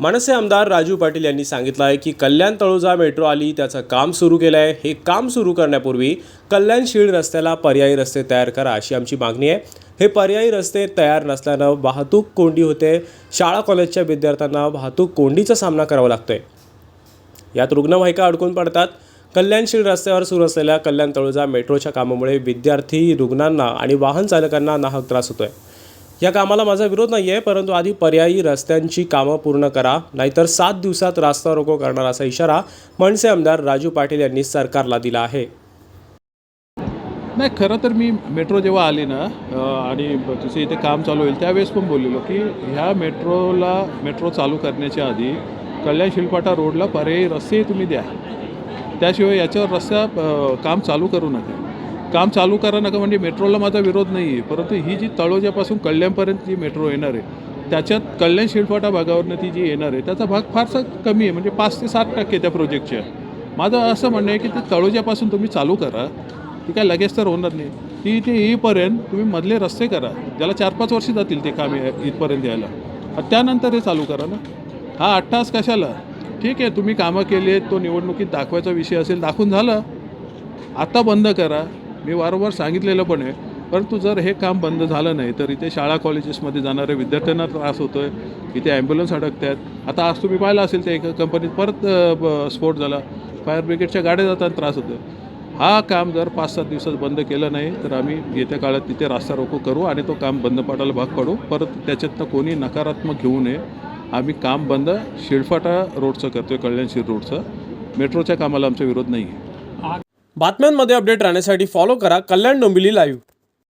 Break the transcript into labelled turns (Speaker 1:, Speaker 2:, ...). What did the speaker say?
Speaker 1: मनसे आमदार राजू पाटील यांनी सांगितलं आहे की कल्याण तळोजा मेट्रो आली त्याचं काम सुरू केलं आहे हे काम सुरू करण्यापूर्वी कल्याण रस्त्याला पर्यायी रस्ते तयार करा अशी आमची मागणी आहे. हे पर्यायी रस्ते तयार नसल्यानं वाहतूक कोंडी होते. शाळा कॉलेजच्या विद्यार्थ्यांना वाहतूक कोंडीचा सामना करावा लागतोय. यात रुग्णवाहिका अडकून पडतात. कल्याणशील रस्त्यावर सुरू असलेल्या कल्याण तळोजा मेट्रोच्या कामामुळे विद्यार्थी रुग्णांना आणि वाहन चालकांना नाहक त्रास होतोय. या कामाला माझा विरोध नाही आहे परंतु आधी पर्यायी रस्त्यांची कामं पूर्ण करा नाहीतर सात दिवसात रास्ता रोको करणार असा इशारा मनसे आमदार राजू पाटील यांनी सरकारला दिला आहे.
Speaker 2: नाही खरं तर मी मेट्रो जेव्हा आली ना आणि ब- इथे काम चालू होईल त्यावेळेस पण बोललेलो की ह्या मेट्रोला मेट्रो चालू करण्याच्या आधी कल्याण शिलपाटा रोडला पर्यायी रस्ते तुम्ही द्या. त्याशिवाय याच्यावर रस्ता काम चालू करू नका. काम चालू करा नका म्हणजे मेट्रोला माझा विरोध नाही आहे परंतु ही जी तळोजापासून कल्याणपर्यंत जी मेट्रो येणार आहे त्याच्यात कल्याण शिरफाटा भागावरनं ती जी येणार आहे त्याचा भाग फारसा कमी आहे. म्हणजे पाच ते सात टक्के त्या प्रोजेक्टच्या. माझं असं म्हणणं आहे की ते तळोजापासून तुम्ही चालू करा. ती काय लगेच तर होणार नाही. ती इथे येईपर्यंत तुम्ही मधले रस्ते करा ज्याला चार पाच वर्ष जातील ते काम इथपर्यंत यायला. त्यानंतर हे चालू करा ना. हा आठ तास कशाला? ठीक आहे तुम्ही कामं केली आहेत तो निवडणुकीत दाखवायचा विषय असेल दाखवून झालं. आता बंद करा. मी वारंवार सांगितलेलं पण आहे. परंतु जर हे काम बंद झालं नाही तर इथे शाळा कॉलेजेसमध्ये जाणाऱ्या विद्यार्थ्यांना त्रास होतो आहे इथे ॲम्ब्युलन्स अडकत आहेत आता आज तुम्ही पाहिलं असेल ते एका कंपनीत परत ब- स्फोट झाला. फायर ब्रिगेडच्या गाड्या जाताना त्रास होतो हा काम जर पाच सात दिवसात बंद केलं नाही तर आम्ही येत्या काळात तिथे रास्ता रोको करू आणि तो काम बंद पाडायला भाग पाडू. परत त्याच्यातनं कोणी नकारात्मक घेऊ नये. आम्ही काम बंद शिळफाटा रोडचं करतो आहे कल्याणशीर रोडचं. मेट्रोच्या कामाला आमचा विरोध नाही आहे
Speaker 1: बातम्यांमध्ये अपडेट राहण्यासाठी फॉलो करा कल्याण डोंबिवली लाईव्ह